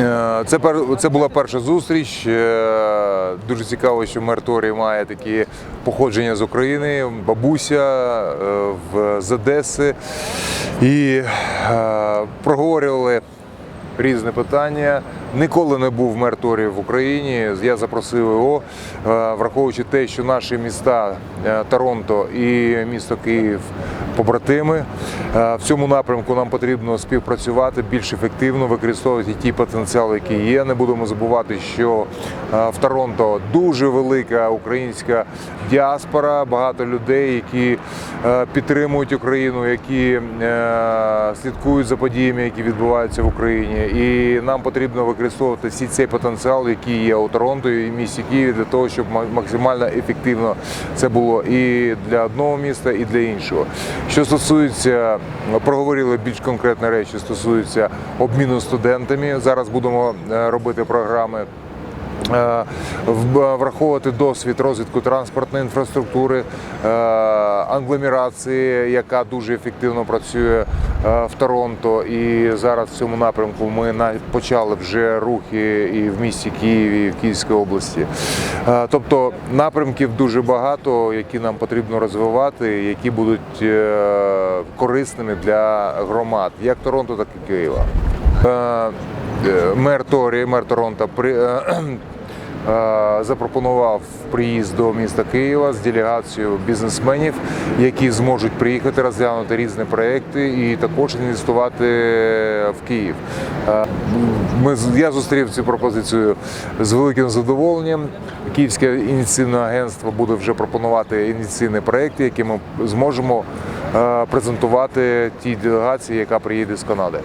Е, Це, це була перша зустріч. Е, Дуже цікаво, що мер Торі має такі походження з України, бабуся е, з Одеси. І проговорювали різне питання. Ніколи не був мер Торі в Україні. Я запросив його, враховуючи те, що наші міста Торонто і місто Київ побратими. Е, В цьому напрямку нам потрібно співпрацювати більш ефективно, використовувати ті потенціали, які є. Не будемо забувати, що е, в Торонто дуже велика українська діаспора, багато людей, які е, підтримують Україну, які слідкують за подіями, які відбуваються в Україні. І нам потрібно використовувати всі цей потенціал, який є у Торонто і місті Києві, для того, щоб максимально ефективно це було і для одного міста, і для іншого. Що стосується, проговорили більш конкретні речі, стосуються обміну студентами. Зараз будемо е, робити програми враховувати досвід розвитку транспортної інфраструктури, е, англомерації, яка дуже ефективно працює е, в Торонто. І зараз в цьому напрямку ми почали вже рухи і в місті Києві, і в Київській області. Е, Тобто напрямків дуже багато, які нам потрібно розвивати, які будуть е, корисними для громад, як Торонто, так і Києва. Е, е, Мер Торі, мер Торонто при, е, е, запропонував приїзд до міста Києва з делегацією бізнесменів, які зможуть приїхати розглянути різні проекти і також інвестувати в Київ. Е, Ми я зустрів цю пропозицію з великим задоволенням. Київське ініційне агентство буде вже пропонувати ініційні проекти, які ми зможемо е, презентувати тій делегації, яка приїде з Канади.